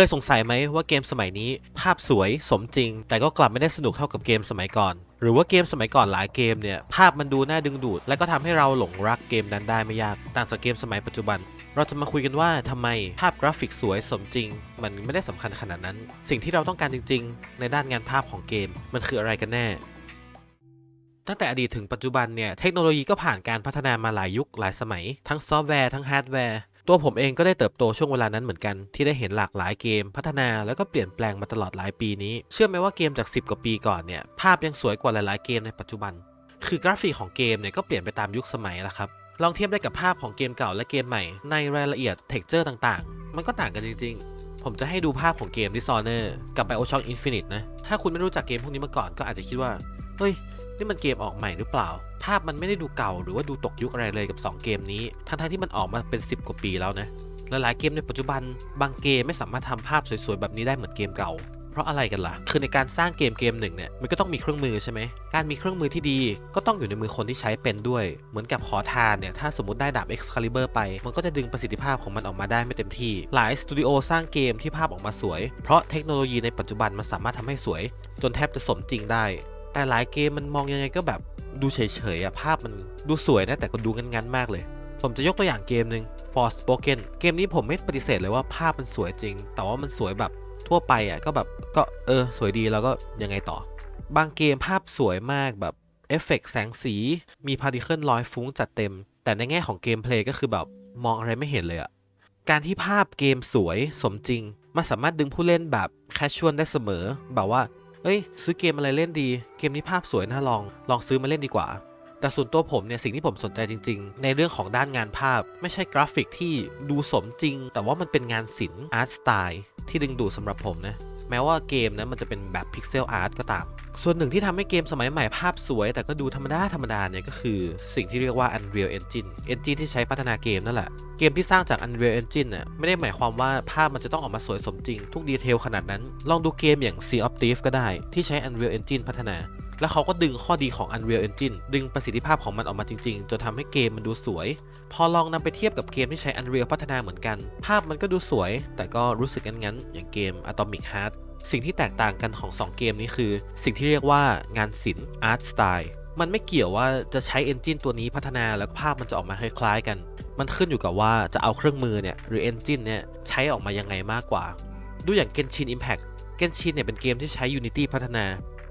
เคยสงสัยไหมว่าเกมสมัยนี้ภาพสวยสมจริง แต่ก็กลับไม่ได้สนุกเท่ากับเกมสมัยก่อน หรือว่าเกมสมัยก่อนหลายเกมเนี่ยภาพมันดูน่าดึงดูด และก็ทำให้เราหลงรักเกมนั้นได้ไม่ยากต่างจากเกมสมัยปัจจุบัน เราจะมาคุยกันว่าทำไมภาพกราฟิกสวยสมจริง มันไม่ได้สำคัญขนาดนั้น สิ่งที่เราต้องการจริง ๆ ในด้านงานภาพของเกม มันคืออะไรกันแน่ตั้งแต่อดีตถึงปัจจุบันเนี่ยเทคโนโลยีก็ผ่านการพัฒนามาหลายยุคหลายสมัย ทั้งซอฟต์แวร์ทั้งฮาร์ดแวร์ ตัวผมเองก็ได้เติบโตช่วงเวลานั้นเหมือนกันที่ได้เห็นหลากหลายเกม พัฒนาแล้วก็เปลี่ยนแปลงมาตลอดหลายปีนี้ เชื่อไหมว่าเกมจาก 10 กว่าปีก่อนเนี่ยภาพยังสวยกว่าหลายๆเกมในปัจจุบัน คือกราฟิกของเกมเนี่ยก็เปลี่ยนไปตามยุคสมัยแล้วครับลองเทียบได้กับภาพของเกมเก่าและเกมใหม่ในรายละเอียดเท็กเจอร์ต่างๆ มันก็ต่างกันจริงๆ ผมจะให้ดูภาพของเกม Dishonor กับ BioShock Infinite นะ ถ้าคุณไม่รู้จักเกมพวกนี้มาก่อนก็อาจจะคิดว่า เฮ้ย นี่มันเกมออกใหม่หรือเปล่า ภาพมันไม่ได้ดูเก่าหรือว่าดูตกยุคอะไรเลยกับ 2 เกมนี้ ทั้งๆที่มันออกมาเป็น 10 กว่าปีแล้วนะหลายๆเกมในปัจจุบัน บางเกมไม่สามารถทำภาพสวยๆแบบนี้ได้เหมือนเกมเก่า เพราะอะไรกันล่ะ คือในการสร้างเกมเกมหนึ่งเนี่ยมันก็ต้องมีเครื่องมือใช่ไหม การมีเครื่องมือที่ดีก็ต้องอยู่ในมือคนที่ใช้เป็นด้วย เหมือนกับขอทานเนี่ยถ้าสมมติได้ดาบ Excalibur ไป มันก็จะดึงประสิทธิภาพของมันออกมาได้ไม่เต็มที่ หลายสตูดิโอสร้างเกมที่ภาพออกมาสวย เพราะเทคโนโลยีในปัจจุบันมันสามารถทำให้สวย จนแทบจะสมจริงได้ แต่หลายเกมมันมองยังไงก็แบบดูเฉยๆอะภาพมันดูสวยนะแต่ก็ดูงันๆมากเลย ผมจะยกตัวอย่างเกมหนึ่ง Forspoken เกมนี้ผมไม่ปฏิเสธเลยว่าภาพมันสวยจริง แต่ว่ามันสวยแบบทั่วไปอะก็แบบก็เออสวยดีแล้วก็ยังไงต่อ บางเกมภาพสวยมากแบบเอฟเฟกต์แสงสี มีพาร์ติเคิลลอยฟุ้งจัดเต็ม แต่ในแง่ของเกมเพลย์ก็คือแบบมองอะไรไม่เห็นเลยอะการที่ภาพเกมสวยสมจริง มันสามารถดึงผู้เล่นแบบแคชชวลได้เสมอ แบบว่า เอ้ย ซื้อเกมอะไรเล่นดี เกมนี้ภาพสวยน่าลอง ลองซื้อมาเล่นดีกว่า แต่ส่วนตัวผมเนี่ยสิ่งที่ผมสนใจจริง ๆ ในเรื่องของด้านงานภาพ ไม่ใช่กราฟิกที่ดูสมจริง แต่ว่ามันเป็นงานศิลป์อาร์ตสไตล์ที่ดึงดูดสำหรับผมนะแม้ว่าเกมนะมันจะเป็นแบบพิกเซลอาร์ตก็ตาม ส่วนหนึ่งที่ทำให้เกมสมัยใหม่ภาพสวย แต่ก็ดูธรรมดาธรรมดาเนี่ยก็คือสิ่งที่เรียกว่า Unreal Engine Engine ที่ใช้พัฒนาเกมนั่นแหละ เกมที่สร้างจาก Unreal Engine น่ะไม่ได้หมายความว่าภาพมันจะต้องออกมาสวยสมจริง ทุกดีเทลขนาดนั้น ลองดูเกมอย่าง Sea of Thieves ก็ได้ ที่ใช้ Unreal Engine พัฒนา แล้วเขาก็ดึงข้อดีของ Unreal Engine ดึงประสิทธิภาพของมันออกมาจริง ๆ จนทำให้เกมมันดูสวย พอลองนำไปเทียบกับเกมที่ใช้ Unreal พัฒนาเหมือนกัน ภาพมันก็ดูสวย แต่ก็รู้สึกงั้นๆอย่างเกม Atomic Heart สิ่งที่แตกต่างกันของ 2 เกมนี้คือ สิ่งที่เรียกว่างานศิลป์ Art Style มันไม่เกี่ยวว่าจะใช้ Engine ตัวนี้พัฒนาแล้วภาพมันจะออกมาคล้ายๆกัน มันขึ้นอยู่กับว่าจะเอาเครื่องมือเนี่ยหรือ Engine เนี่ยใช้ออกมายังไงมากกว่า ดูอย่าง Genshin Impact Genshin เนี่ยเป็นเกมที่ใช้ Unity พัฒนา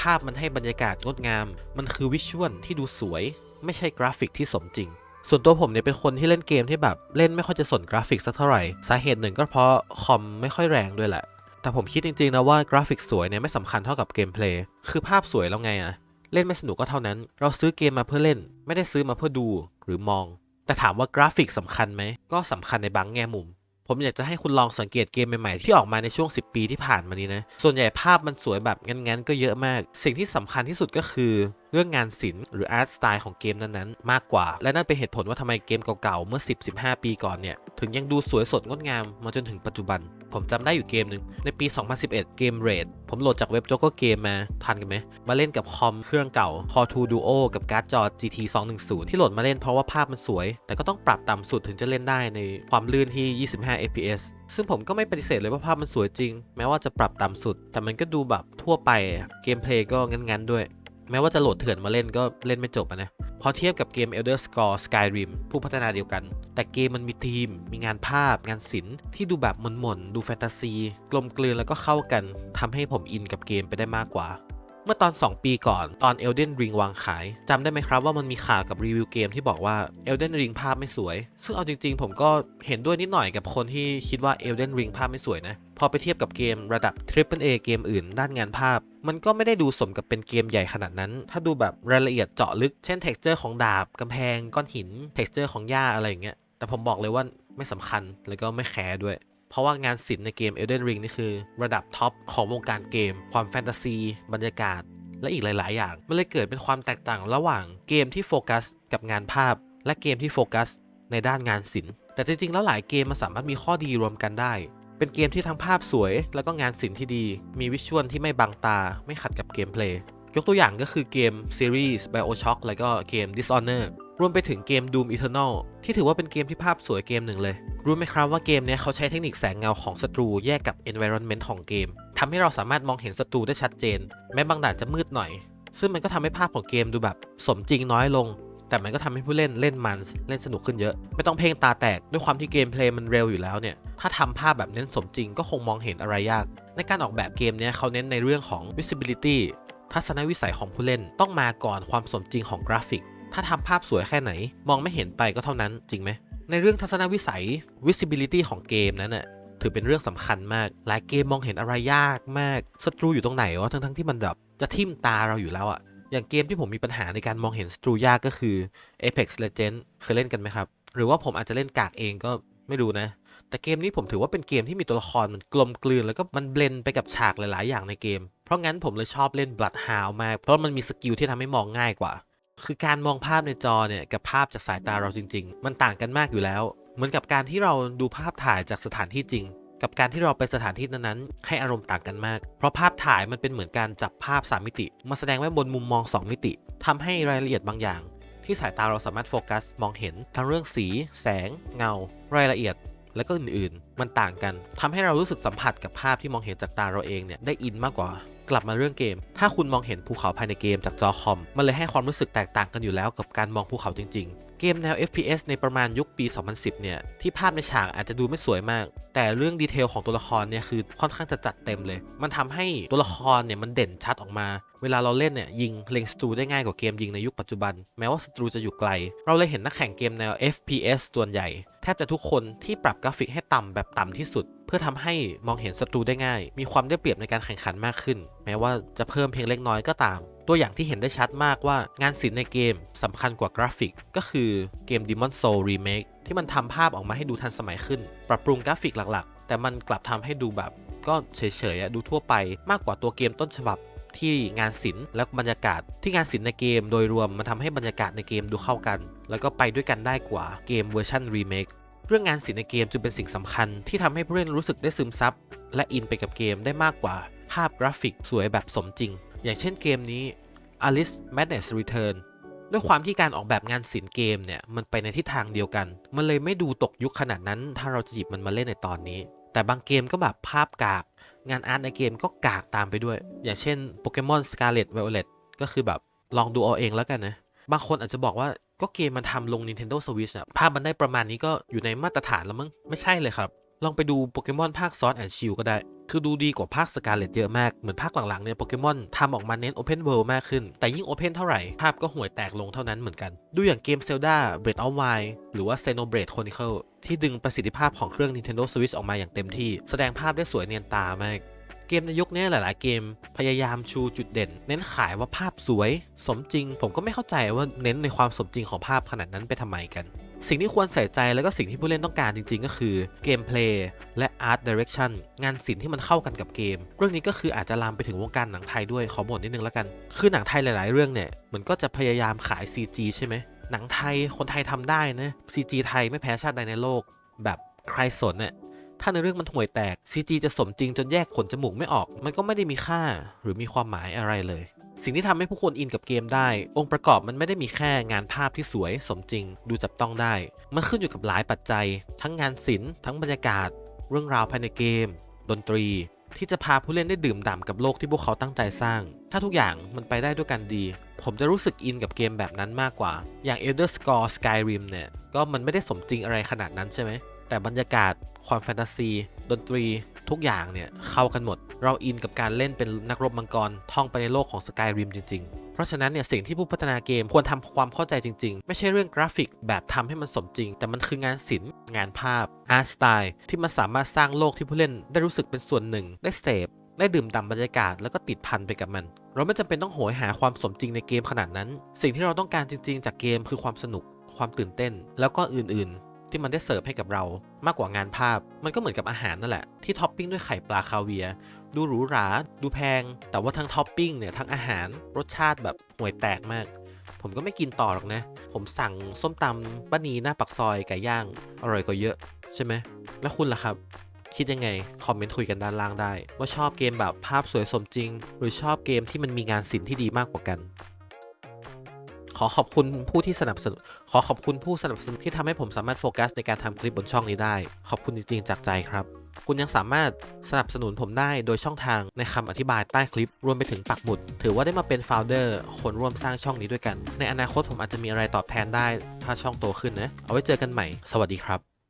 ภาพมันให้บรรยากาศงดงาม มันคือวิชวลที่ดูสวย ไม่ใช่กราฟิกที่สมจริง ส่วนตัวผมเนี่ยเป็นคนที่เล่นเกมที่แบบเล่นไม่ค่อยจะสนกราฟิกสักเท่าไหร่ สาเหตุหนึ่งก็เพราะคอมไม่ค่อยแรงด้วยแหละ แต่ผมคิดจริงๆนะว่ากราฟิกสวยเนี่ยไม่สำคัญเท่ากับเกมเพลย์คือภาพสวยแล้วไงอะเล่นไม่สนุกก็เท่านั้น เราซื้อเกมมาเพื่อเล่น ไม่ได้ซื้อมาเพื่อดูหรือมอง แต่ถามว่ากราฟิกสำคัญไหมก็สำคัญในบางแง่มุม ผมอยากจะให้คุณลองสังเกตเกมใหม่ๆที่ออกมาในช่วง 10 ปีที่ผ่านมานี้นะส่วนใหญ่ภาพมันสวยแบบงั้นๆก็เยอะมาก สิ่งที่สำคัญที่สุดก็คือ เรื่องงานศิลป์หรืออาร์ตสไตล์ของเกมนั้นๆ มากกว่า และนั่นเป็นเหตุผลว่าทำไมเกมเก่าๆเมื่อ 10-15 ปีก่อนเนี่ยถึงยังดูสวยสดงดงามมาจนถึงปัจจุบัน ผมจำได้อยู่เกมหนึ่งในปี 2011 เกม Raid ผมโหลดจากเว็บ Joker Game มา ทันกันไหม มาเล่นกับคอมเครื่องเก่า Core 2 Duo กับการ์ดจอ GT 210 ที่โหลดมาเล่นเพราะว่าภาพมันสวย แต่ก็ต้องปรับต่ำสุดถึงจะเล่นได้ในความลื่นที่ 25 fps ซึ่งผมก็ไม่ปฏิเสธเลยว่าภาพมันสวยจริง แม้ว่าจะปรับต่ำสุด แต่มันก็ดูแบบทั่วไปเกมเพลย์ก็งั้นๆด้วย แม้ว่าจะโหลดเถื่อนมาเล่นก็เล่นไม่จบอะนะ พอเทียบกับเกม Elder Scrolls Skyrim ผู้พัฒนาเดียวกัน แต่เกมมันมีธีม มีงานภาพ งานศิลป์ที่ดูแบบมนๆ ดูแฟนตาซี กลมกลืนแล้วก็เข้ากันทำให้ผมอินกับเกมไปได้มากกว่าเมื่อตอน 2 ปีก่อนตอน Elden Ring วางขายจำได้ไหมครับว่ามันมีข่าวกับรีวิวเกมที่บอกว่า Elden Ring ภาพไม่สวย ซึ่งเอาจริงๆ ผมก็เห็นด้วยนิดหน่อยกับคนที่คิดว่า Elden Ring ภาพไม่สวยนะ พอไปเทียบกับเกมระดับ Triple A เกมอื่นด้านงานภาพ มันก็ไม่ได้ดูสมกับเป็นเกมใหญ่ขนาดนั้น ถ้าดูแบบรายละเอียดเจาะลึก เช่น texture ของดาบกำแพงก้อนหิน texture ของหญ้าอะไรอย่างเงี้ย แต่ผมบอกเลยว่าไม่สำคัญแล้วก็ไม่แคร์ด้วย เพราะว่างานศิลป์ในเกม Elden Ring นี่คือระดับท็อปของวงการเกม ความแฟนตาซี บรรยากาศ และอีกหลาย ๆ อย่าง มันเลยเกิดเป็นความแตกต่างระหว่างเกมที่โฟกัสกับงานภาพ และเกมที่โฟกัสในด้านงานศิลป์แต่จริง ๆ แล้วหลายเกมมันสามารถมีข้อดีรวมกันได้ เป็นเกมที่ทั้งภาพสวย แล้วก็งานศิลป์ที่ดี มีวิชวลที่ไม่บังตา ไม่ขัดกับเกมเพลย์ยกตัวอย่างก็คือเกมซีรีส์ BioShock แล้วก็เกม Dishonor รวมไปถึงเกม Doom Eternal ที่ถือว่าเป็นเกมที่ภาพสวยเกมหนึ่งเลย รู้ไหมครับว่าเกมเนี้ยเขาใช้เทคนิคแสงเงาของศัตรูแยกกับ environment ของเกมทำให้เราสามารถมองเห็นศัตรูได้ชัดเจน แม้บางด่านจะมืดหน่อย ซึ่งมันก็ทำให้ภาพของเกมดูแบบ สมจริงน้อยลง แต่มันก็ทำให้ผู้เล่นเล่นมันเล่นสนุกขึ้นเยอะ ไม่ต้องเพ่งตาแตกด้วยความที่เกมเพลย์มันเร็วอยู่แล้วเนี่ย ถ้าทำภาพแบบเน้นสมจริงก็คงมองเห็นอะไรยาก ในการออกแบบเกมเนี้ยเขาเน้นในเรื่องของ visibility ทัศนวิสัยของผู้เล่นต้องมาก่อนความสมจริงของกราฟิก ถ้าทำภาพสวยแค่ไหน มองไม่เห็นไปก็เท่านั้นจริงไหม ในเรื่องทัศนวิสัย visibility ของเกมนั้นน่ะถือเป็นเรื่องสำคัญมาก หลายเกมมองเห็นอะไรยากมาก ศัตรูอยู่ตรงไหนวะทั้งๆที่มันแบบจะทิ่มตาเราอยู่แล้วอะ อย่างเกมที่ผมมีปัญหาในการมองเห็นศัตรูยากก็คือ Apex Legends เคยเล่นกันไหมครับ หรือว่าผมอาจจะเล่นกากเองก็ไม่รู้นะ แต่เกมนี้ผมถือว่าเป็นเกมที่มีตัวละครมันกลมกลืน แล้วก็มันเบลนไปกับฉากหลาย ๆ อย่างในเกม เพราะงั้นผมเลยชอบเล่น Bloodhound มาก เพราะมันมีสกิลที่ทำให้มองง่ายกว่า คือการมองภาพในจอเนี่ยกับภาพจากสายตาเราจริง ๆ มันต่างกันมากอยู่แล้ว เหมือนกับการที่เราดูภาพถ่ายจากสถานที่จริง กับการที่เราไปสถานที่นั้นๆ ให้อารมณ์ต่างกันมาก เพราะภาพถ่ายมันเป็นเหมือนการจับภาพ 3 มิติ มาแสดงไว้บนมุมมอง 2 มิติทำให้รายละเอียดบางอย่าง ที่สายตาเราสามารถโฟกัสมองเห็น ทั้งเรื่องสี แสง เงา รายละเอียด และก็อื่นๆ มันต่างกันทำให้เรารู้สึกสัมผัสกับภาพที่มองเห็นจากตาเราเองเนี่ยได้อินมากกว่ากลับมาเรื่องเกม ถ้าคุณมองเห็นภูเขาภายในเกมจากจอคอม มันเลยให้ความรู้สึกแตกต่างกันอยู่แล้วกับการมองภูเขาจริง ๆ เกมแนว FPS ในประมาณยุคปี 2010 เนี่ย ที่ภาพในฉากอาจจะดูไม่สวยมาก แต่เรื่องดีเทลของตัวละครเนี่ยคือค่อนข้างจะจัดเต็มเลย มันทำให้ตัวละครเนี่ยมันเด่นชัดออกมา เวลาเราเล่นเนี่ยยิงเล็งศัตรูได้ง่ายกว่าเกมยิงในยุคปัจจุบัน แม้ว่าศัตรูจะอยู่ไกล เราเลยเห็นนักแข่งเกมแนว FPS ส่วนใหญ่ แทบจะทุกคนที่ปรับกราฟิกให้ต่ำแบบต่ำที่สุด เพื่อทำให้มองเห็นศัตรูได้ง่าย มีความได้เปรียบในการแข่งขันมากขึ้น แม้ว่าจะเพิ่มเพียงเล็กน้อยก็ตาม ตัวอย่างที่เห็นได้ชัดมากว่างานศิลป์ในเกมสำคัญกว่ากราฟิก ก็คือเกม Demon Soul Remake ที่มันทำภาพออกมาให้ดูทันสมัยขึ้น ปรับปรุงกราฟิกหลักๆ แต่มันกลับทำให้ดูแบบ ก็เฉยๆดูทั่วไปมากกว่าตัวเกมต้นฉบับที่งานศิลป์และบรรยากาศที่งานศิลป์ในเกม โดยรวมมันทำให้บรรยากาศในเกมดูเข้ากัน แล้วก็ไปด้วยกันได้กว่าเกมเวอร์ชันรีเมคเรื่องงานศิลป์ในเกมจึงเป็นสิ่งสำคัญที่ทำให้ผู้เล่นรู้สึกได้ซึมซับและอินไปกับเกมได้มากกว่าภาพกราฟิกสวยแบบสมจริง อย่างเช่นเกมนี้ Alice Madness Return ด้วยความที่การออกแบบงานศิลป์เกมเนี่ย มันไปในทิศทางเดียวกัน มันเลยไม่ดูตกยุคขนาดนั้น ถ้าเราจะหยิบมันมาเล่นในตอนนี้ แต่บางเกมก็แบบภาพกาก งานอาร์ตในเกมก็กากตามไปด้วย อย่างเช่นโปเกมอน Scarlet Violet ก็คือแบบลองดูเอาเองแล้วกันนะ บางคนอาจจะบอกว่าก็เกมมันทำลง Nintendo Switch อะภาพมันได้ประมาณนี้ก็อยู่ในมาตรฐานแล้วมั้งไม่ใช่เลยครับ ลองไปดูโปเกมอนภาคซอสแอนชิลก็ได้ คือดูดีกว่าภาคสกาเลตเยอะมาก เหมือนภาคหลังๆเนี่ยโปเกมอนทำออกมาเน้น Open World มากขึ้น แต่ยิ่ง Open เท่าไหร่ ภาพก็ห่วยแตกลงเท่านั้นเหมือนกัน ดูอย่างเกม Zelda Breath of Wild หรือว่า Xenoblade Chronicle ที่ดึงประสิทธิภาพของเครื่อง Nintendo Switch ออกมาอย่างเต็มที่ แสดงภาพได้สวยเนียนตามากเกมในยุคนี้หลาย ๆ เกมพยายามชูจุดเด่น เน้นขายว่าภาพสวย สมจริง ผมก็ไม่เข้าใจว่าเน้นในความสมจริงของภาพขนาดนั้นไปทำไมกัน สิ่งที่ควรใส่ใจแล้วก็สิ่งที่ผู้เล่นต้องการจริงๆ ก็คือเกมเพลย์และ Art Direction งานศิลป์ที่มันเข้ากันกับเกม เรื่องนี้ก็คืออาจจะลามไปถึงวงการหนังไทยด้วยขอบ่นนิดนึงแล้วกัน คือหนังไทยหลาย ๆ เรื่องเนี่ยมันก็จะพยายามขาย CG ใช่ไหมหนังไทยคนไทยทำได้นะ CG ไทยไม่แพ้ชาติใดในโลก แบบใครสนเนี่ยถ้าในเรื่องมันห่วยแตก CG จะสมจริงจนแยกขนจมูกไม่ออก มันก็ไม่ได้มีค่าหรือมีความหมายอะไรเลย สิ่งที่ทำให้ผู้คนอินกับเกมได้ องค์ประกอบมันไม่ได้มีแค่งานภาพที่สวยสมจริง ดูจับต้องได้ มันขึ้นอยู่กับหลายปัจจัย ทั้งงานศิลป์ทั้งบรรยากาศ เรื่องราวภายในเกม ดนตรี ที่จะพาผู้เล่นได้ดื่มด่ำกับโลกที่พวกเขาตั้งใจสร้าง ถ้าทุกอย่างมันไปได้ด้วยกันดี ผมจะรู้สึกอินกับเกมแบบนั้นมากกว่า อย่าง Elder Scrolls Skyrim เนี่ยก็มันไม่ได้สมจริงอะไรขนาดนั้นใช่ไหมแต่บรรยากาศ ความแฟนตาซี ดนตรี ทุกอย่างเนี่ยเข้ากันหมด เราอินกับการเล่นเป็นนักรบมังกรท่องไปในโลกของ Skyrim จริง ๆ เพราะฉะนั้นเนี่ยสิ่งที่ผู้พัฒนาเกมควรทำความเข้าใจจริง ๆ ไม่ใช่เรื่องกราฟิกแบบทำให้มันสมจริง แต่มันคืองานศิลป์งานภาพอาร์ตสไตล์ที่มันสามารถสร้างโลกที่ผู้เล่นได้รู้สึกเป็นส่วนหนึ่ง ได้เสพได้ดื่มด่ำบรรยากาศแล้วก็ติดพันไปกับมัน เราไม่จำเป็นต้องโหยหาความสมจริงในเกมขนาดนั้น สิ่งที่เราต้องการจริง ๆ จากเกมคือความสนุกความตื่นเต้น แล้วก็อื่นๆ ที่มันได้เสิร์ฟให้กับเรามากกว่างานภาพ มันก็เหมือนกับอาหารนั่นแหละที่ท็อปปิ้งด้วยไข่ปลาคาเวียดูหรูหรา ดูแพง แต่ว่าทั้งท็อปปิ้งเนี่ยทั้งอาหารรสชาติแบบห่วยแตกมาก ผมก็ไม่กินต่อหรอกนะ ผมสั่งส้มตำป้านีหน้าปักซอยไก่ย่าง อร่อยกว่าเยอะ ใช่ไหม แล้วคุณล่ะครับ คิดยังไง คอมเมนต์คุยกันด้านล่างได้ ว่าชอบเกมแบบภาพสวยสมจริง หรือชอบเกมที่มันมีงานศิลป์ที่ดีมากกว่ากัน ขอขอบคุณผู้ที่สนับสนุนขอขอบคุณผู้สนับสนุนที่ทำให้ผมสามารถโฟกัสในการทำคลิปบนช่องนี้ได้ ขอบคุณจริงๆ จากใจครับ คุณยังสามารถสนับสนุนผมได้โดยช่องทางในคำอธิบายใต้คลิป รวมไปถึงปักหมุด ถือว่าได้มาเป็นโฟลเดอร์คนร่วมสร้างช่องนี้ด้วยกัน ในอนาคตผมอาจจะมีอะไรตอบแทนได้ ถ้าช่องโตขึ้นนะ เอาไว้เจอกันใหม่ สวัสดีครับ